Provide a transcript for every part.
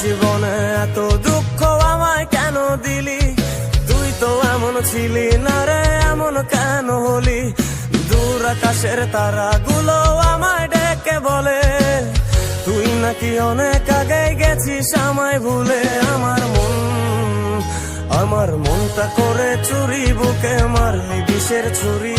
জীবনে এত দুঃখ আমায় কেন দিলি? তুই তো এমন ছিলি না রে, এমন কেন হলি? দূর আকাশের তারাগুলো আমায় ডেকে বলে, তুই নাকি অনেক আগে গেছিস আমায় ভুলে? আমার মন, আমার মনটা করে চুরি, বুকে মারলি বিষের ছুরি।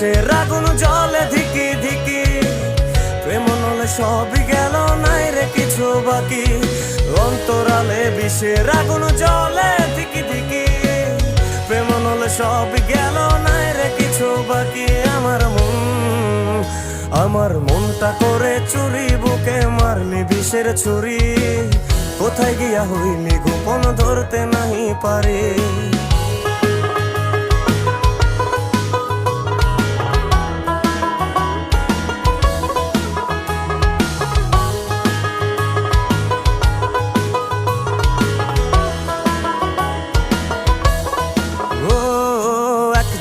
বিষের আগুন জলে ধিকি ধিকি। প্রেম নলে সবই গেল নাই রে কিছু বাকি। অন্তরালে বিষের আগুন জলে ধিকি ধিকি। প্রেম নলে সবই গেল নাই রে কিছু বাকি। আমার মন, আমার মনটা করে চুরি, বুকে মারলি বিষের ছুরি। কোথায় গিয়া হইলি গোপন ধরতে নাহি পারে।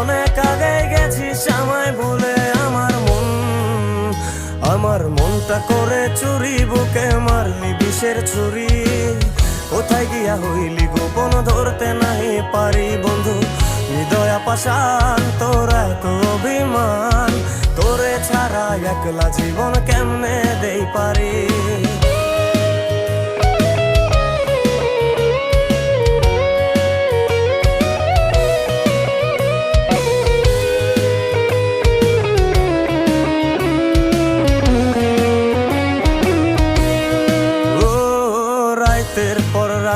অনেক আগে গেছিস আমায় ভুলে আমার মন। আমার মনটা করে চুরি, বুকে মারলি বিষের ছুরি। কোথায় গিয়া হইলি গোপন ধরতে নাই পারি বন্ধু। হৃদয়া পাশান তোর এত অভিমান। তোরে ছাড়া একলা জীবন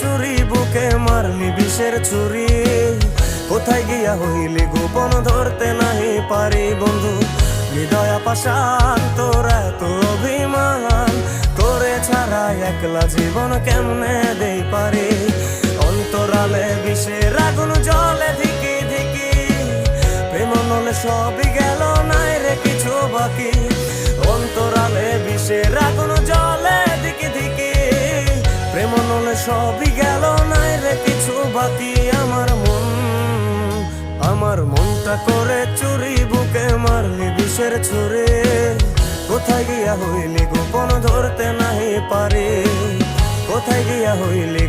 চুরি, বুকে মারলি বিষের ছুরি কোথায় গিয়া হইলি গোপন ধরতে নাহি পারি বন্ধু? হৃদয়া পাশান তোর এত অভিমান। তোরে ছাড়া একলা জীবন কেমনে দেই পারি? অন্তরালে বিষের আগুন, জলে ধিকি ধিকি প্রেম নলে সবই গেল, নাই রে কিছু বাকি। অন্তরালে বিষের আগুন, জলে নলে সবই গেল নাই রে কিছু বাকি আমার মন। আমার মনটা করে চুরি, বুকে মারলি বিষের ছুরে। কোথায় গিয়া হইলি গোপন ধরতে নাহি পারে। কোথায় গিয়া হইলি